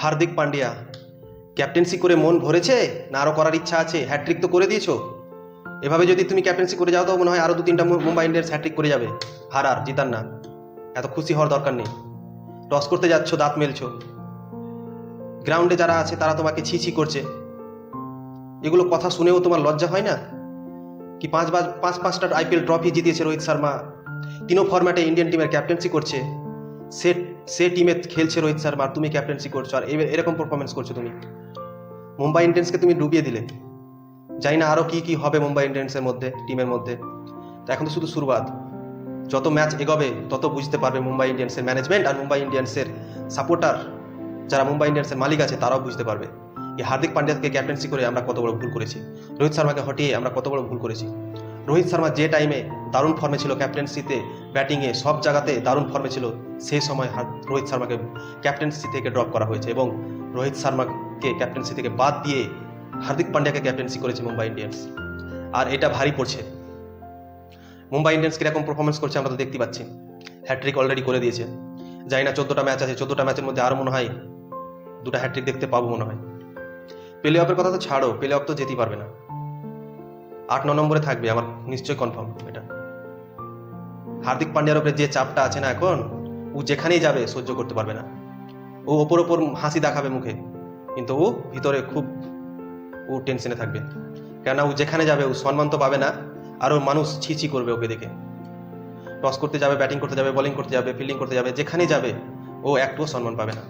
Hardik Pandya captaincy করে মন ভরেছে না আরও করার ইচ্ছা আছে? হ্যাট্রিক তো করে দিয়েছ। এভাবে যদি তুমি ক্যাপ্টেন্সি করে যাও তো মনে হয় আরও দু তিনটা মুম্বাই ইন্ডিয়ান্স হ্যাট্রিক করে যাবে। হারার জিতার না। এত খুশি হওয়ার দরকার নেই। টস করতে যাচ্ছ, দাঁত মেলছো। গ্রাউন্ডে যারা আছে তারা তোমাকে ছি ছি করছে। এগুলো কথা শুনেও তোমার লজ্জা হয় না? কি পাঁচবার পাঁচ পাঁচটা আইপিএল ট্রফি জিতিয়েছে রোহিত শর্মা? তিনও ফরম্যাটে ইন্ডিয়ান টিমের ক্যাপ্টেন্সি করছে। সে সে টিমে খেলছে রোহিত শর্মা আর তুমি ক্যাপ্টেন্সি করছ, আর এরকম পারফরমেন্স করছ তুমি। মুম্বাই ইন্ডিয়ান্সকে তুমি ডুবিয়ে দিলে। জানি না আরও কী কী হবে মুম্বাই ইন্ডিয়ান্সের মধ্যে টিমের মধ্যে। তো এখন তো শুধু শুরুয়াত যত ম্যাচ এগোবে, তত বুঝতে পারবে মুম্বাই ইন্ডিয়ান্সের ম্যানেজমেন্ট আর মুম্বাই ইন্ডিয়ান্সের সাপোর্টার যারা মুম্বাই ইন্ডিয়ান্সের মালিক আছে, তারাও বুঝতে পারবে। এই হার্দিক পান্ডিয়াকে ক্যাপ্টেন্সি করে আমরা কত বড় ভুল করেছি। রোহিত শর্মাকে হটিয়ে আমরা কত বড় ভুল করেছি। রোহিত শর্মা যে টাইমে দারুণ ফর্মে ছিল ক্যাপ্টেন্সিতে ব্যাটিংয়ে সব জায়গাতে দারুণ ফর্মে ছিল, সেই সময় রোহিত শর্মাকে ক্যাপ্টেন্সি থেকে ড্রপ করা হয়েছে এবং রোহিত শর্মাকে ক্যাপ্টেন্সি থেকে বাদ দিয়ে হার্দিক পান্ডিয়াকে ক্যাপ্টেন্সি করেছে মুম্বাই ইন্ডিয়ান্স। আর এটা ভারী পড়ছে। মুম্বাই ইন্ডিয়ান্স কীরকম পারফরমেন্স করছে আমরা তো দেখতে পাচ্ছি। হ্যাট্রিক অলরেডি করে দিয়েছে। জানি না চোদ্দোটা ম্যাচ আছে, চোদ্দোটা ম্যাচের মধ্যে আরও মনে হয় দুটো হ্যাট্রিক দেখতে পাবো মনে হয়। প্লে অফের কথা তো ছাড়ো প্লে অফ তো যেতেই পারবে না। আট, ন নম্বরে থাকবে, আমার নিশ্চয়ই কনফার্ম এটা। হার্দিক পান্ডিয়ার উপরে যে চাপটা আছে না এখন, ও যেখানেই যাবে, সহ্য করতে পারবে না। ও ওপর ওপর হাসি দেখাবে মুখে, কিন্তু ও ভিতরে খুব, ও টেনশনে থাকবে। কেননা ও যেখানে যাবে, ও সম্মান তো পাবে না, আরও মানুষ ছি ছি করবে ওকে দেখে। টস করতে যাবে ব্যাটিং করতে যাবে বোলিং করতে যাবে ফিল্ডিং করতে যাবে, যেখানেই যাবে, ও একটুও সম্মান পাবে না।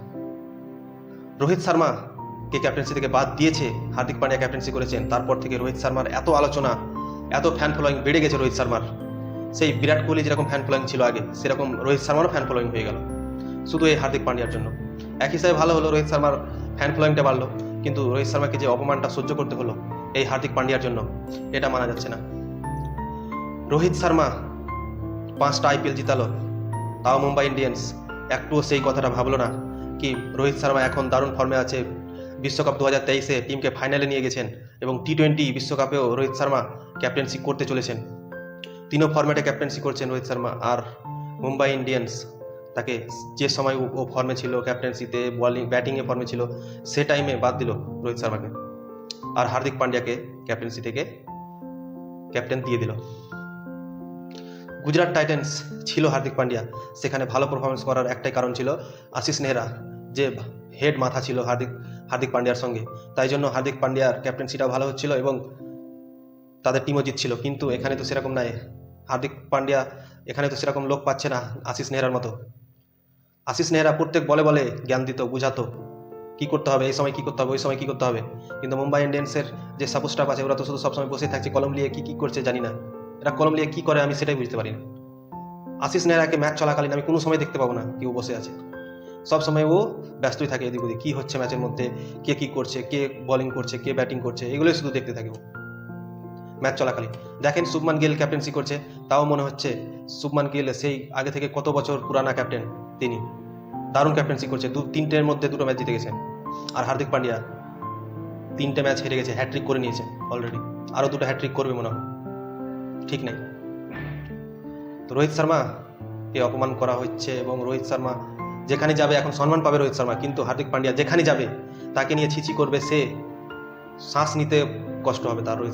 রোহিত শর্মা কে ক্যাপ্টেন্সি থেকে বাদ দিয়েছে, হার্দিক পান্ডিয়া ক্যাপ্টেন্সি করেছেন। তারপর থেকে রোহিত শর্মার এত আলোচনা, এত ফ্যান ফলোয়িং বেড়ে গেছে রোহিত শর্মার। সেই বিরাট কোহলি যেরকম ফ্যান ফলোয়িং ছিল আগে, সেরকম রোহিত শর্মারও ফ্যান ফলোয়িং হয়ে গেল। শুধু এই হার্দিক পান্ডিয়ার জন্য। এক হিসাবে ভালো হলো রোহিত শর্মার ফ্যান ফলোয়িংটা বাড়লো, কিন্তু রোহিত শর্মাকে যে অপমানটা সহ্য করতে হলো, এই হার্দিক পান্ডিয়ার জন্য, এটা মানা যাচ্ছে না। রোহিত শর্মা পাঁচটা আইপিএল জিতালো, তাও মুম্বাই ইন্ডিয়ান্স। একটুও সেই কথাটা ভাবলো না, কি রোহিত শর্মা এখন দারুণ ফর্মে আছে বিশ্বকাপ দু হাজার তেইশে টিমকে ফাইনালে নিয়ে গেছেন এবং টি টোয়েন্টি বিশ্বকাপেও রোহিত শর্মা ক্যাপ্টেন্সি করতে চলেছেন। তিনও ফর্ম্যাটে ক্যাপ্টেন্সি করছেন রোহিত শর্মা আর মুম্বাই ইন্ডিয়ান্স। তাকে যে সময় ও- ফর্মে ছিল ক্যাপ্টেন্সিতে বলিং ব্যাটিংয়ে ফর্মে ছিল, সে টাইমে বাদ দিল রোহিত শর্মাকে। আর হার্দিক পান্ডিয়াকে ক্যাপ্টেন্সি থেকে ক্যাপ্টেন দিয়ে দিল। গুজরাট টাইটেন্স ছিল হার্দিক পান্ডিয়া। সেখানে ভালো পারফরমেন্স করার একটাই কারণ ছিল আশিস নেহরা, যে হেড মাথা ছিল হার্দিক। হার্দিক পান্ডিয়ার সঙ্গে। তাই জন্য হার্দিক পান্ডিয়ার ক্যাপ্টেন্সিটাও ভালো হচ্ছিল এবং তাদের টিমও জিতছিল। কিন্তু এখানে তো সেরকম নাই। হার্দিক পান্ডিয়া, এখানে তো সেরকম লোক পাচ্ছে না আশিস নেহরার মতো। আশিস নেহরা প্রত্যেক বলে বলে জ্ঞান দিত, বুঝাতো। কি করতে হবে? এই সময় কি করতে হবে? ওই সময় কি করতে হবে? কিন্তু মুম্বাই ইন্ডিয়ান্সের যে সাপোর্ট স্টাফ আছে, ওরা তো শুধু সবসময় বসে থাকছে। কলম নিয়ে কি কি করছে জানি না। এরা কলম নিয়ে কি করে আমি সেটাই বুঝতে পারি না। আশিস নেহরাকে ম্যাচ চলাকালীন আমি কোনো সময় দেখতে পাবো না, কেউ বসে আছে। সব সময় ও ব্যস্তই থাকে এদিক ওদিক, কী হচ্ছে ম্যাচের মধ্যে, কে কি করছে, কে বোলিং করছে, কে ব্যাটিং করছে, এগুলোই শুধু দেখতে থাকে ও। ম্যাচ চলাকালীন। দেখেন শুভমান গিল ক্যাপ্টেন্সি করছে, তাও মনে হচ্ছে শুভমান গিল সেই আগে থেকে কত বছর পুরানা ক্যাপ্টেন তিনি। দারুণ ক্যাপ্টেন্সি করছে, দু, তিনটের মধ্যে দুটো ম্যাচ জিতে গেছেন আর হার্দিক পান্ডিয়া তিনটে ম্যাচ হেরে গেছে হ্যাট্রিক করে নিয়েছে অলরেডি আরও দুটো হ্যাট্রিক করবে মনে হয়। ঠিক নেই। তো রোহিত শর্মা কে অপমান করা হচ্ছে এবং রোহিত শর্মা যেখানে যাবে, এখন সম্মান পাবে রোহিত শর্মা। কিন্তু হার্দিক পান্ডিয়া যেখানে যাবে, তাকে নিয়ে ছিচি করবে সে। শ্বাস নিতে কষ্ট হবে তার রোহিত